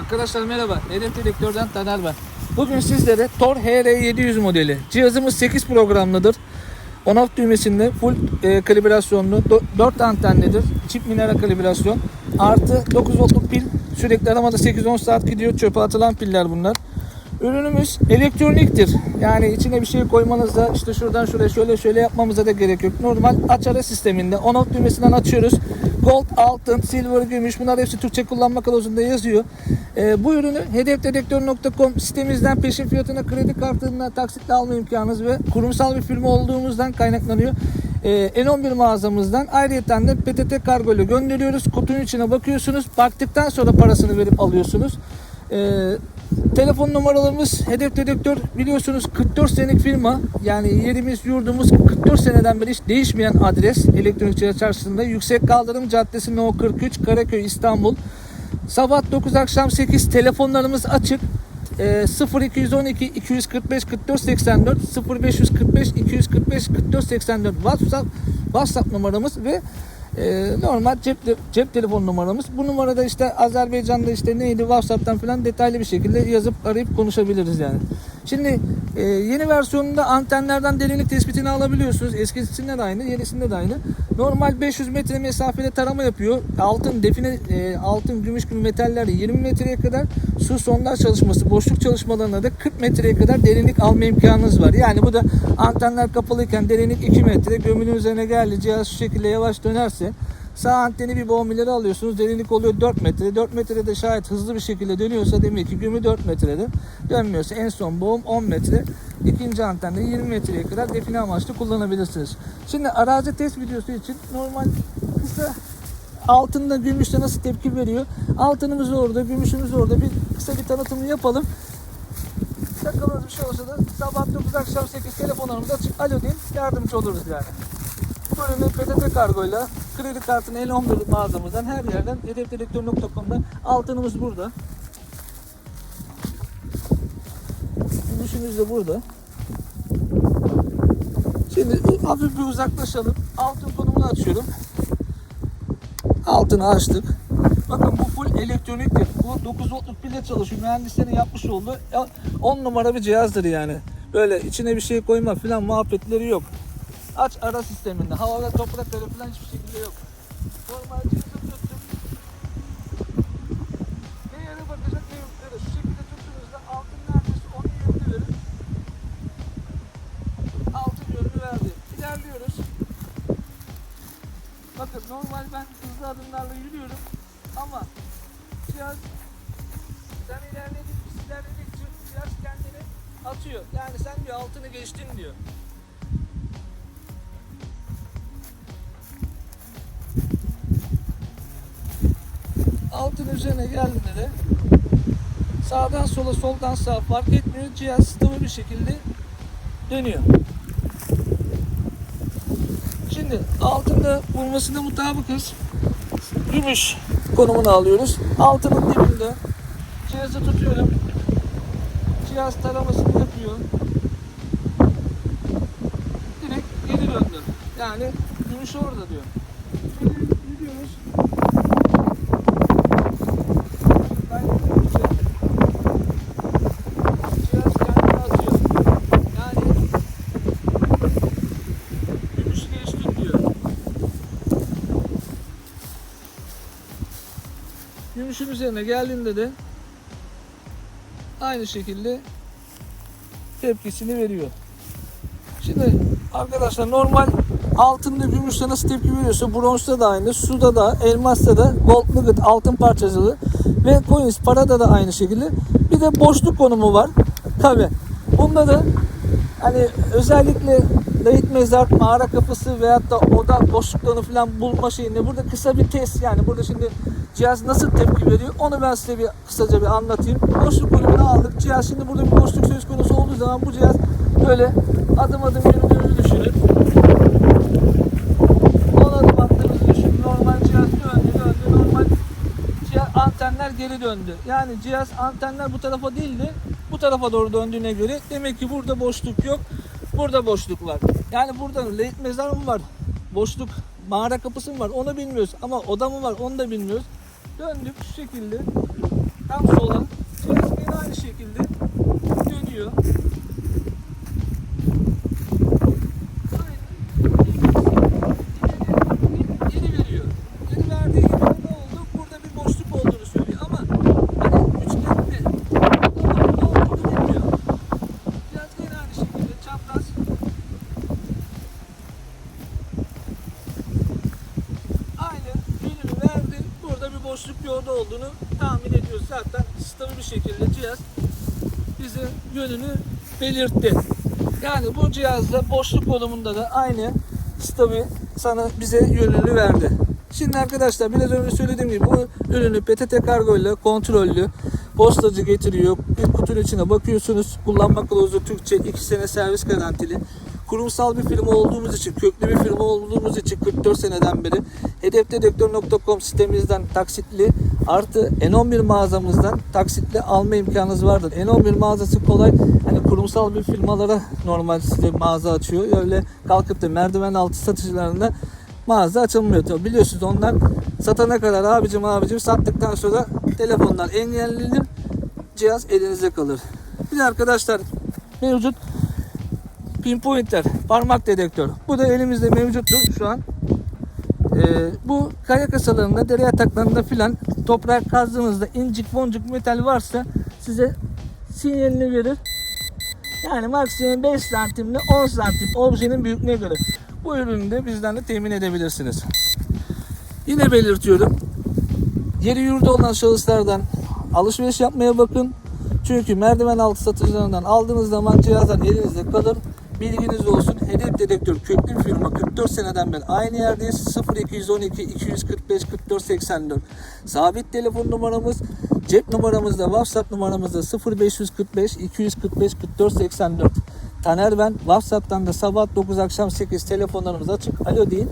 Arkadaşlar merhaba. Hedef Direktör'den Taner ben. Bugün sizlere Tor HR700 modeli. Cihazımız 8 programlıdır. On-off düğmesinde full e, kalibrasyonlu, 4 antenlidir. Çift minara kalibrasyon. Artı 9 voltluk pil. Sürekli aramada 8-10 saat gidiyor. Çöpe atılan piller bunlar. Ürünümüz elektroniktir. Yani içine bir şey koymanıza işte şuradan şuraya şöyle şöyle yapmamıza da gerek yok. Normal aç ara sisteminde on-off düğmesinden açıyoruz. Gold, altın, silver, gümüş bunlar hepsi Türkçe kullanma kılavuzunda yazıyor. Ee, bu ürünü hedefdedektör.com sitemizden peşin fiyatına kredi kartına taksitle alma imkanınız ve kurumsal bir firma olduğumuzdan kaynaklanıyor. Ee, N11 mağazamızdan ayrıyeten de PTT kargo ile gönderiyoruz. Kutunun içine bakıyorsunuz. Baktıktan sonra parasını verip alıyorsunuz. Ee, telefon numaralarımız Hedef Dedektör biliyorsunuz 44 senelik firma. Yani yerimiz yurdumuz 44 seneden beri hiç değişmeyen adres elektronik cihaz çarşısında. Yüksek Kaldırım Caddesi No 43 Karaköy İstanbul. Sabah 9 akşam 8 telefonlarımız açık. Ee, 0212 245 44 84 0545 245 44 84 WhatsApp WhatsApp numaramız ve e, normal cep cep telefon numaramız. Bu numarada işte Azerbaycan'da işte neydi WhatsApp'tan falan detaylı bir şekilde yazıp arayıp konuşabiliriz yani. Şimdi e, yeni versiyonunda antenlerden derinlik tespitini alabiliyorsunuz. Eskisinde de aynı, yenisinde de aynı. Normal 500 metre mesafede tarama yapıyor. Altın, define, e, altın, gümüş gibi metaller 20 metreye kadar su sondaj çalışması, boşluk çalışmalarına da 40 metreye kadar derinlik alma imkanınız var. Yani bu da antenler kapalıyken derinlik 2 metre gömülün üzerine geldi cihaz şu şekilde yavaş dönerse Sağ anteni bir boğum ileri alıyorsunuz. Derinlik oluyor 4 metre. 4 metrede şayet hızlı bir şekilde dönüyorsa demek ki gümü 4 metrede. Dönmüyorsa en son boğum 10 metre. İkinci antende 20 metreye kadar define amaçlı kullanabilirsiniz. Şimdi arazi test videosu için normal kısa altında gümüşte nasıl tepki veriyor? Altınımız orada, gümüşümüz orada. Bir kısa bir tanıtımını yapalım. Takılınız bir şey olsa da sabah 9 akşam 8 telefonlarımız açık. Alo deyin yardımcı oluruz yani. Ürünü PTT kargoyla kredi kartını El11 mağazamızdan her yerden hedefdedektör.com'da altınımız burada. Gümüşümüz de burada. Şimdi hafif bir uzaklaşalım. Altın konumunu açıyorum. Altını açtık. Bakın bu full elektroniktir. Bu 9 voltluk pille çalışıyor. Mühendislerin yapmış olduğu 10 numara bir cihazdır yani. Böyle içine bir şey koyma falan muhabbetleri yok. Aç ara sisteminde. Havada toprakları falan hiçbir şekilde yok. Normal cihazı tuttum. Ne yere bakacak ne yukarı. Şu şekilde tuttuğunuzda altın neredeyse onun yönünü verir. Altın yönünü verdi. İlerliyoruz. Bakın normal ben hızlı adımlarla yürüyorum. Ama cihaz sen ilerledikçe ilerledikçe cihaz kendini atıyor. Yani sen bir altını geçtin diyor. Altın üzerine geldiğinde de sağdan sola soldan sağa fark etmiyor. Cihaz stabil bir şekilde dönüyor. Şimdi altında bulmasında mutabıkız. Gümüş konumunu alıyoruz. Altının dibinde cihazı tutuyorum. Cihaz taramasını yapıyor. Direkt geri döndü. Yani gümüş orada diyor. Şimdi gidiyoruz. Cihaz kendini atıyor. Yani gümüş geçti diyor. Gümüşün üzerine geldiğinde de aynı şekilde tepkisini veriyor. Şimdi arkadaşlar normal altında gümüşte nasıl tepki veriyorsa bronzda da aynı, suda da, elmasta da gold nugget altın parçacığı ve coins parada da aynı şekilde. Bir de boşluk konumu var. Tabi. Bunda da hani özellikle layık mezar, mağara kapısı veyahut da oda boşluklarını falan bulma şeyinde burada kısa bir test yani burada şimdi cihaz nasıl tepki veriyor onu ben size bir kısaca bir anlatayım. Boşluk konumunu aldık. Cihaz şimdi burada bir boşluk söz konusu olduğu zaman bu cihaz böyle adım adım yürüdüğünüzü düşünün. 10 adım attığınızı düşünün. Normal cihaz döndü döndü. Normal cihaz, antenler geri döndü. Yani cihaz antenler bu tarafa değildi. Bu tarafa doğru döndüğüne göre demek ki burada boşluk yok. Burada boşluk var. Yani burada mezar mı var? Boşluk mağara kapısı mı var? Onu bilmiyoruz. Ama oda mı var? Onu da bilmiyoruz döndük şu şekilde hem sola. Turist aynı şekilde dönüyor. Bakıyoruz zaten stabil bir şekilde cihaz bize yönünü belirtti. Yani bu cihazla boşluk konumunda da aynı stabil sana bize yönünü verdi. Şimdi arkadaşlar biraz önce söylediğim gibi bu ürünü PTT kargo ile kontrollü postacı getiriyor. Bir kutunun içine bakıyorsunuz. Kullanma kılavuzu Türkçe 2 sene servis garantili. Kurumsal bir firma olduğumuz için, köklü bir firma olduğumuz için 44 seneden beri hedefdedektör.com sitemizden taksitli artı N11 mağazamızdan taksitli alma imkanınız vardır. N11 mağazası kolay. Hani kurumsal bir firmalara normal size mağaza açıyor. Öyle kalkıp da merdiven altı satıcılarında mağaza açılmıyor. Tabii biliyorsunuz onlar satana kadar abicim abicim sattıktan sonra telefonlar engellenir. Cihaz elinizde kalır. Bir de arkadaşlar mevcut pinpointer, parmak dedektör. Bu da elimizde mevcuttur şu an. Ee, bu kaya kasalarında, dere yataklarında filan toprak kazdığınızda incik boncuk metal varsa size sinyalini verir. Yani maksimum 5 santimle 10 santim objenin büyüklüğüne göre. Bu ürünü de bizden de temin edebilirsiniz. Yine belirtiyorum. Yeri yurdu olan şahıslardan alışveriş yapmaya bakın. Çünkü merdiven altı satıcılarından aldığınız zaman cihazlar elinizde kalır. Bilginiz olsun. Hedef dedektör köklü firma 44 seneden beri aynı yerdeyiz. 0212 245 44 84. Sabit telefon numaramız, cep numaramızda, WhatsApp numaramızda 0545 245 44 84. Taner ben. WhatsApp'tan da sabah 9 akşam 8 telefonlarımız açık. Alo deyin.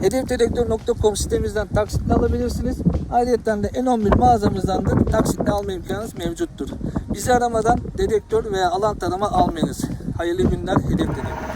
Hedefdedektör.com sitemizden taksitle alabilirsiniz. Ayrıca de N11 mağazamızdan da taksitle alma imkanınız mevcuttur. Bizi aramadan dedektör veya alan tanıma almayınız. Hayırlı günler Hedef Dedektör.